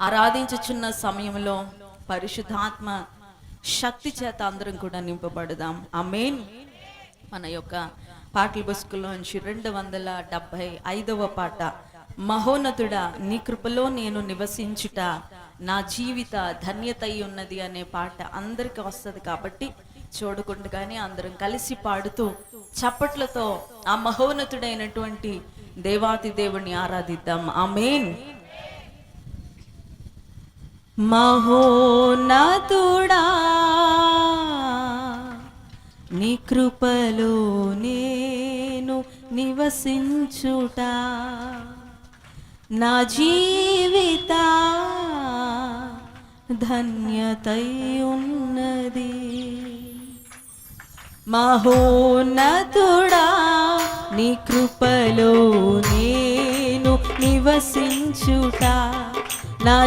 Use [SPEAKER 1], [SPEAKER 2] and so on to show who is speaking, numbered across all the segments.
[SPEAKER 1] ఆరాధించుచున్న సమయంలో పరిశుద్ధాత్మ శక్తి చేత అందరం కూడా నింపబడదాం. మెయిన్ మన యొక్క పాటల పుస్తకంలోంచి రెండు వందల డెబ్భై ఐదవ పాట. మహోన్నతుడా నీ కృపలో నేను నివసించుట నా జీవిత ధన్యత ఉన్నది అనే పాట అందరికి వస్తుంది కాబట్టి చూడకుండగానే అందరం కలిసి పాడుతూ చప్పట్లతో ఆ మహోన్నతుడైనటువంటి దేవాతి దేవుణ్ణి ఆరాధిద్దాం. ఆ మెయిన్ మహోన్నతుడా నీ కృపలో నేను నివసించుట. నా జీవిత ధన్యతై ఉన్నది. మహోన్నతుడా నీ కృపలో నేను నివసించుట. నా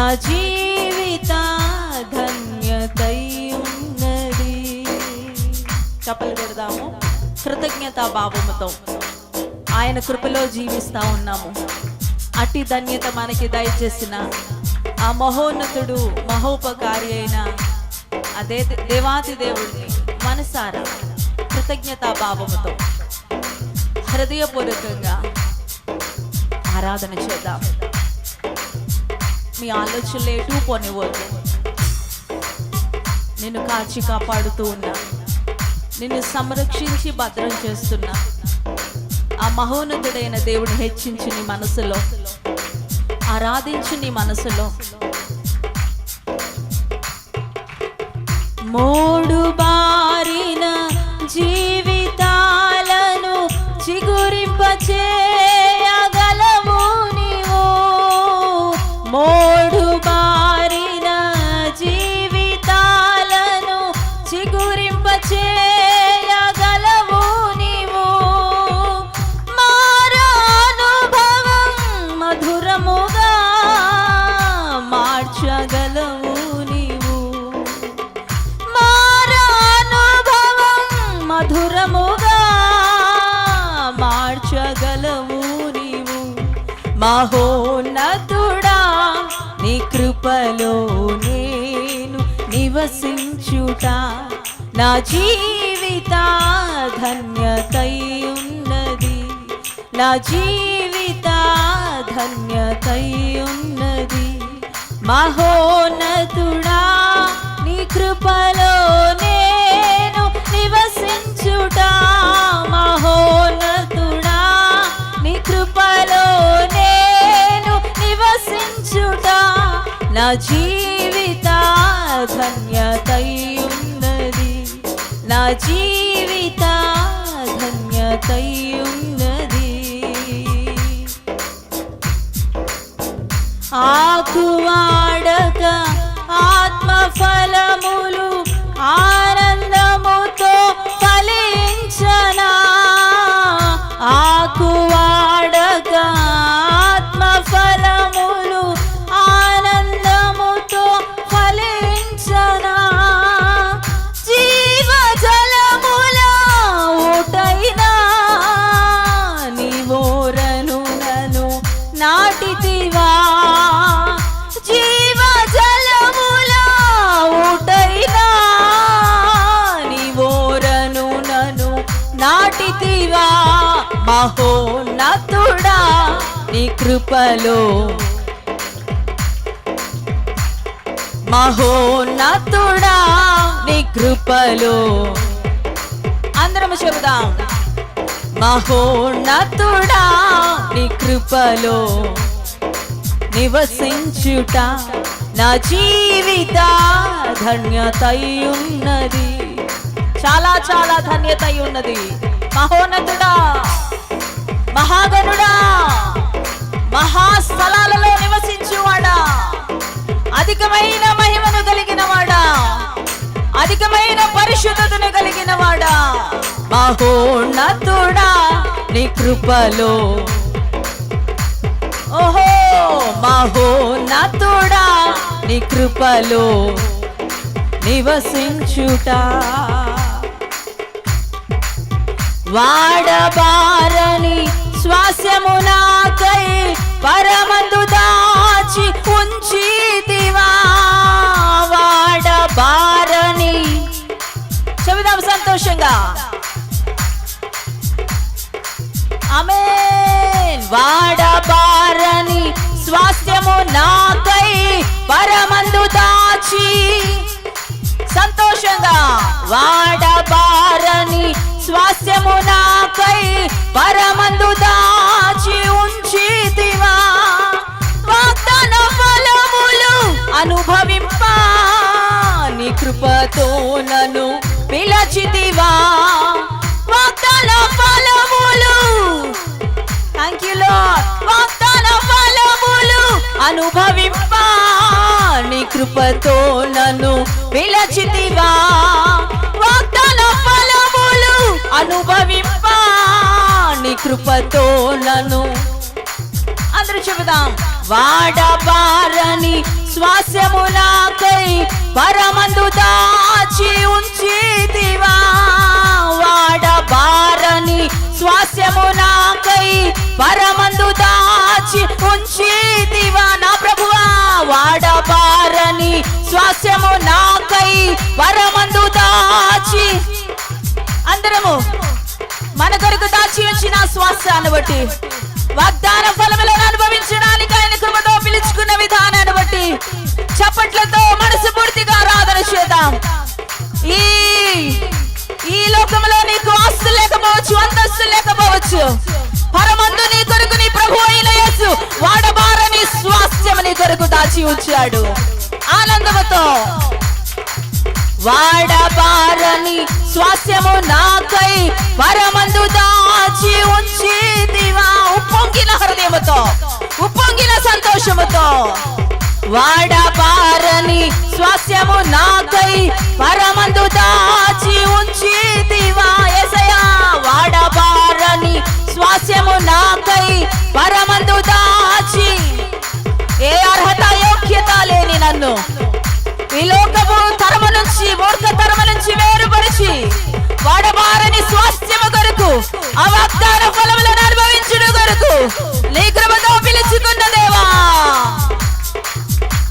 [SPEAKER 1] నా జీవిత ధన్యతయున్నది చప్పలు పెడదాము. కృతజ్ఞతా భావముతో ఆయన కృపలో జీవిస్తా ఉన్నాము. అట్టి ధన్యత మనకి దయచేసిన ఆ మహోన్నతుడు మహోపకారి అయిన అదే దేవాది దేవుడిని మనసారా కృతజ్ఞతా భావముతో హృదయపూర్వకంగా ఆరాధన చేద్దాం. ఆలోచనలు ఎటు పోనివ్వద్దు నిన్ను కాచి కాపాడుతూ ఉన్నా. నిన్ను సంరక్షించి భద్రం చేస్తున్నా. ఆ మహోన్నతుడైన దేవుడు హెచ్చించి నీ మనసులో ఆరాధించి నీ మనసులో. మోడు బా నివసించుట. నా జీవిత ధన్యతయున్నది నా జీవిత ధన్యతయున్నది మహోనతుడా నీ కృపలో నేను నివసించుట. మహోనతుడా నీ కృపలో నేను నివసించుట. నా జీవిత ధన్యతై ఉన్నది నా జీవిత ధన్యతై ఆకువాడక ఆత్మ ఫలములు ఆనందముతో ఫలించనా. ఆకు మహోన్నతుడా నీ కృపలో. మహోన్నతుడా నీ కృపలో. అందరం చెబుదాం. మహోన్నతుడా నీ కృపలో. నివసించుట నా జీవిత ధన్యతై ఉన్నది చాలా చాలా ధన్యతై ఉన్నది మహోన్నతుడా మహాగణుడా మహాస్థలాలలో నివసించువాడా! అధికమైన మహిమను కలిగిన వాడా అధికమైన పరిశుద్ధతను కలిగిన వాడా మహోన్నతుడా నీ కృపలో! ఓహో! మహోన్నతుడా నీ కృపలో! నివసించుట! వాడబారని శ్వాసము నాకై పరమందు దాచి ఉంచి వాడబారని చెబుదాం సంతోషంగా. ఆమె వాడబారని స్వాస్థ్యము నాకై పరమందు దాచి. సంతోషంగా. వాడబారని స్వాస్థ్యము నాకై పరమందు దాచి ఉంచితివా? వాగ్దాన ఫలములు అనుభవింప? నీ కృపతో నన్ను పిలచితివా? వాగ్దాన ఫలములు థ్యాంక్ యూ లార్డ్ వాగ్దాన ఫలములు అనుభవింప? నీ కృపతో నన్ను పిలచితివా? వాగ్దాన ఫలములు అనుభవింప కృపతో నను అందరూ చెబుదాం వాడబారని శ్వాసము పరమందు దాచి ఉంచితివా వాడబారని శ్వాసము పరమందు దాచి ఉంచితివా నా ప్రభువా వాడబారని శ్వాసము నాకై పరమందు దాచి అందరము మన కొరకు దాచి ఉంచిన శ్వాసాన్ని బట్టి వాగ్దాన ఫలములను అనుభవించడానికి ఆయన కృపతో పిలుచుకున్న విధానాన్ని బట్టి చప్పట్లతో మనసు పూర్తిగా ఆరాధన చేద్దాం. ఈ ఈ లోకంలో నీకు ఆస్తు లేకపోవచ్చు అంతస్తు లేకపోవచ్చు. పరమందు నీ కొరకు నీ ప్రభు అయిన యేసు వాడబారని స్వాస్థ్యం నీ కొరకు దాచి ఉంచాడు. ఆనందముతో వాడబారని స్వాస్యము నాకై పరమందు దాచి ఉంచి దివా. ఉప్పొంగిన హృదయముతో ఉప్పొంగిన సంతోషముతో. వాడబారని స్వాస్యము నాకై పరమందు దాచి ఉంచి దివా. ఎసయా వాడబారని స్వాస్యము నాకై పరమందు దాచి ఏ అర్హత యోగ్యత ఆ వాగ్దాన ఫలములను అనుభవించుడు కొరకు. నీ కృపతో పిలుచుకున్న దేవా.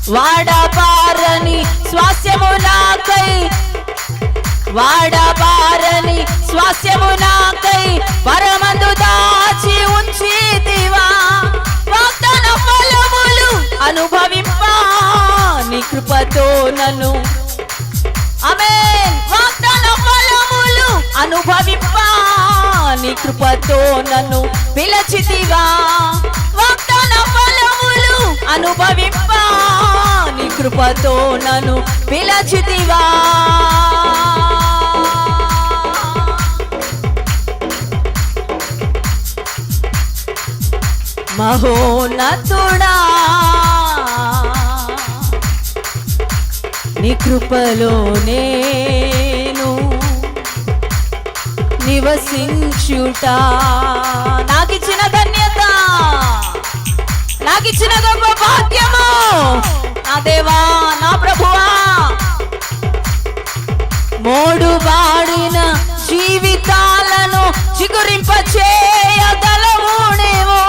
[SPEAKER 1] వాడపారని స్వాస్యము నాకై. వాడపారని స్వాస్యము నాకై. పరమందు దాచి ఉంచితివా వాగ్దాన ఫలములు అనుభవింప. నీ కృపతో నన్ను. ఆమేన్. వాగ్దాన ఫలములు అనుభవింప. నీ కృపతో నన్ను పిలచితివా? వాగ్దాన ఫలములు అనుభవింప. నీ కృపతో నన్ను పిలచితివా? మహోన్నతుడా నీ కృపలోనే నివసించుట. నాకిచ్చిన ధన్యత నాకిచ్చిన గొప్ప భాగ్యము. నా దేవా నా ప్రభువా. మోడు బాడిన జీవితాలను చిగురింప చేయగలవు నీవు.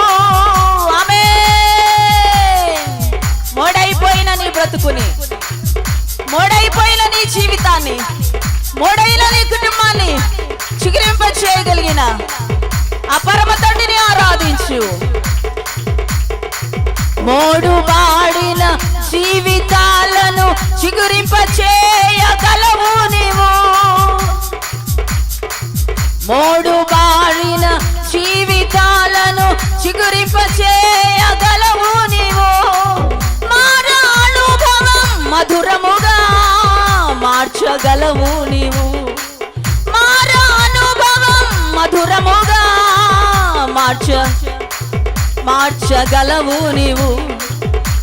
[SPEAKER 1] ఆమేన్. మోడైపోయిన నీ బ్రతుకుని మోడైపోయిన నీ జీవితాన్ని మోడైన నీ కుటుంబాన్ని చేయగలిగిన అపరమ తండ్రిని ఆరాధించు. మోడు బాడిన జీవితాలను చిగురింప చేయగలవు నీవు. మోడు బాడిన జీవితాలను చిగురింప చేయగలవు నీవు మార మధురముగా మార్చగలవు నీవు. మార్చ మార్చగలవు నీవు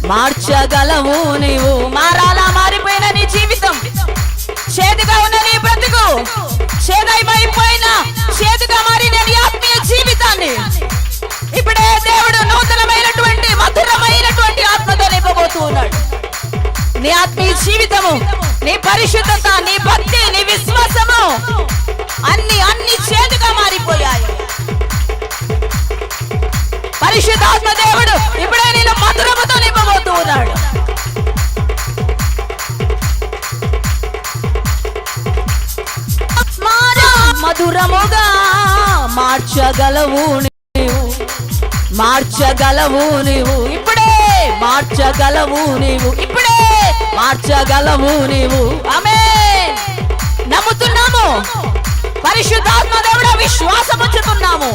[SPEAKER 1] మార్చగలవు నీవు. మారాలా మారిపోయిన నీ జీవితం. చేదుగా ఉన్న నీ బ్రతుకు చేదైపోయిన చేదుగా మారిన నీ ఆత్మీయ జీవితాన్ని ఇప్పుడే దేవుడు నూతనమైనటువంటి మధురమైనటువంటి ఆత్మతో నింపబోతూ ఉన్నాడు. నీ ఆత్మీయ జీవితము నీ పరిశుద్ధత నీ భక్తి నీ విశ్వాసము అన్ని అన్ని చేదుగా మారిపోయాయి. నేను నింపబోతూ ఉన్నాడు. మధురముగా మార్చగలవు నీవు. మార్చగలవు నీవు. ఇప్పుడే మార్చగలవు నీవు. ఇప్పుడే మార్చగలవు నీవు. ఆమె నమ్ముతున్నాము. పరిశుద్ధాత్మ దేవుడ విశ్వాసం ఉంచుతున్నాము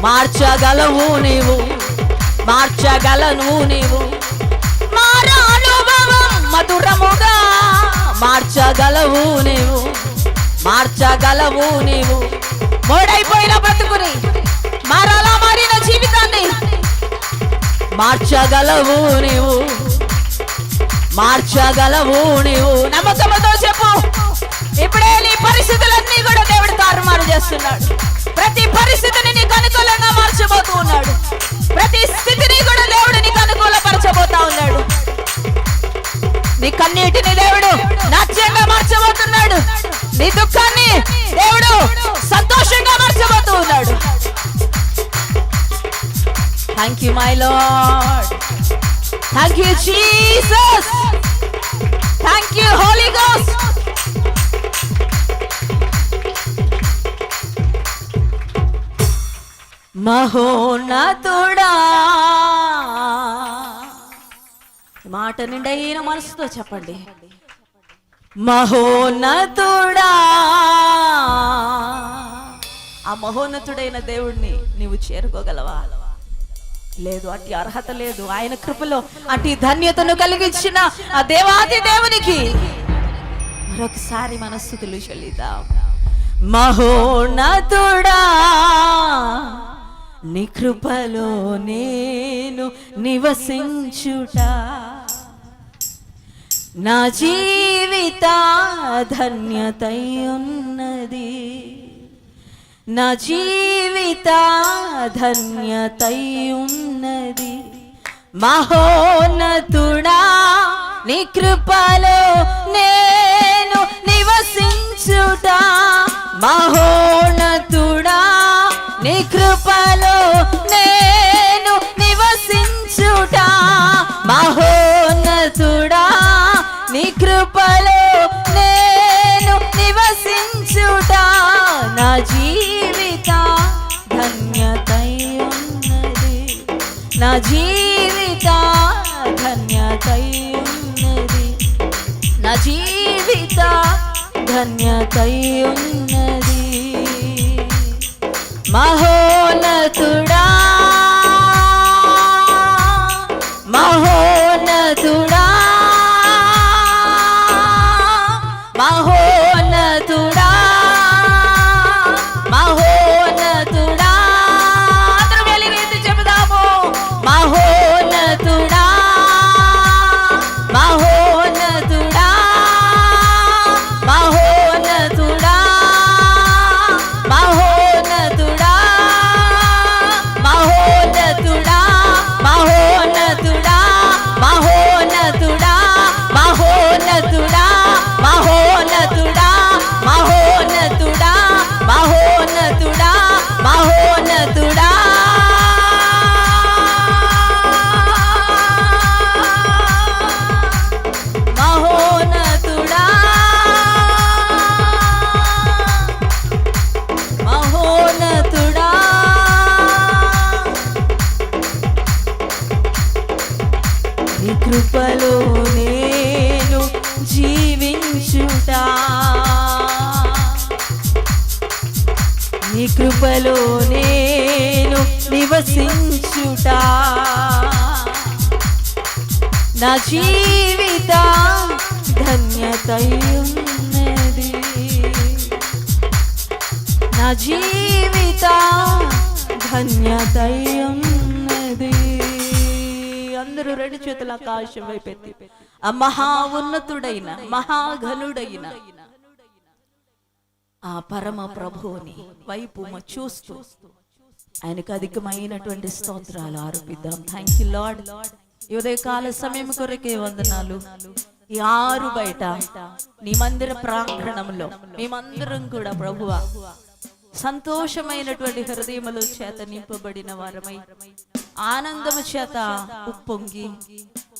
[SPEAKER 1] మార్చగలవు నీవు. మార్చగలను నీవు. మారానుభవం మధురముగా. మార్చగలవు నీవు. మార్చగలవు నీవు. మోడైపోయిన బ్రతుకుని మారాలా మారిన జీవితాన్ని మార్చగలవు నీవు. మార్చగలవు నీవు. నమ్మకంతో చెప్పు. ఇప్పుడే నీ పరిస్థితులన్నీ కూడా దేవుడు తారుమారు చేస్తున్నాడు. ప్రతి పరిస్థితిని నీకు అనుకూలంగా మార్చబోతూ ఉన్నాడు. నాట్యంగా మార్చబోతున్నాడు నీ దుఃఖాన్ని దేవుడు సంతోషంగా మార్చబోతూ ఉన్నాడు thank you my lord thank you Jesus thank you holy goes మహోన్నతుడా మాట నిండైన మనసుతో చెప్పండి. మహోన్నతుడా. ఆ మహోన్నతుడైన దేవుణ్ణి నీవు చేరుకోగలవా? లేదు అటు అర్హత లేదు. ఆయన కృపలో అటు ధన్యతను కలిగించిన ఆ దేవాది దేవునికి మరొకసారి మనస్థుతులు చెల్లిద్దాం. మహోన్నతుడా నీ కృపలో నేను నివసించుట నా జీవిత ధన్యతై ఉన్నది నా జీవిత ధన్యతై ఉన్నది మహోన్నతుడా నీ కృపలో నేను నివసించుట. మహోన్నతుడా నీ కృపలో నేను నివసించుట. మహో కృపలో నేను నివసించుట నా జీవిత ధన్యతై ఉన్నది నా జీవిత ధన్యతై ఉన్నది నా జీవిత ధన్యతై ఉన్నది మహోనతుడా Hội కృపలో నేను నివసించుట. నా జీవిత ధన్యతై నా జీవిత ధన్యతై అందరూ రెండు చేతుల ఆకాశం వైపెత్తి ఆ మహా ఉన్నతుడైన మహాఘనుడైన ఆ పరమ ప్రభువుని వైపు చూస్తూ ఆయనకు అధికమైనటువంటి స్తోత్రాలు ఆరోపిద్దాం థ్యాంక్ యూ లార్డ్ ఈ ఉదయకాల సమయం కొరకే వందనాలు. ఈ ఆరు బయట నీ మందిర ప్రాంగణంలో మేమందరం కూడా ప్రభువ సంతోషమైనటువంటి హృదయములు చేత నింపబడిన వారమై ఆనందము చేత ఉప్పొంగి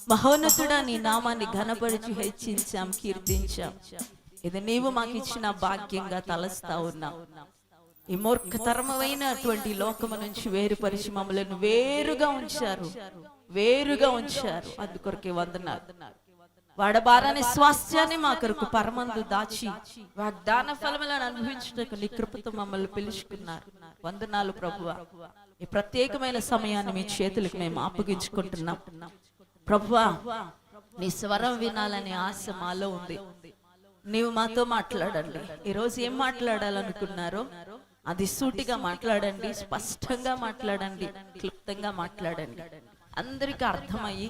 [SPEAKER 1] మహోన్నతుడా నీ నామాన్ని ఘనపరిచి హెచ్చించాం కీర్తించాం. ఇది నీవు మాకు ఇచ్చిన భాగ్యంగా తలస్తా ఉన్నావు ఈ మూర్ఖతరమైనటువంటి లోకము నుంచి వేరుపరిచి మమ్మలను వేరుగా ఉంచారు. వేరుగా ఉంచారు. అందుకొరకే వందనాలు. వాడబారని స్వాస్థ్యాన్ని మా కొరకు పరమందు దాచి వాగ్దాన ఫలములను అనుభవించుటకు నీ కృపతో మమ్మల్ని పిలుచుకున్నారు. వందనాలు ప్రభువ. ఈ ప్రత్యేకమైన సమయాన్ని మీ చేతులకు మేము అప్పగించుకుంటున్నాం. ప్రభువా నీ స్వరం వినాలనే ఆశ మాలో ఉంది. నీవు మాతో మాట్లాడండి. ఈరోజు ఏం మాట్లాడాలనుకున్నారో అది సూటిగా మాట్లాడండి స్పష్టంగా మాట్లాడండి క్లుప్తంగా మాట్లాడండి. అందరికీ అర్థమయ్యి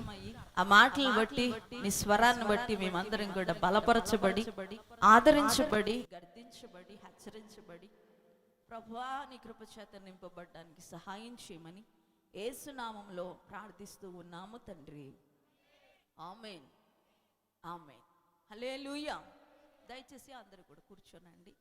[SPEAKER 1] ఆ మాటలు బట్టి మీ స్వరాన్ని బట్టి మేమందరం కూడా బలపరచబడి ఆదరించబడి గర్దించబడి హెచ్చరించబడి ప్రభువా నీ కృప చేత నింపబడ్డానికి సహాయం చేయమని ఏసునామంలో ప్రార్థిస్తూ ఉన్నాము తండ్రి. ఆమెన్. ఆమెన్. హల్లెలూయా. దయచేసి అందరూ కూడా కూర్చోనండి.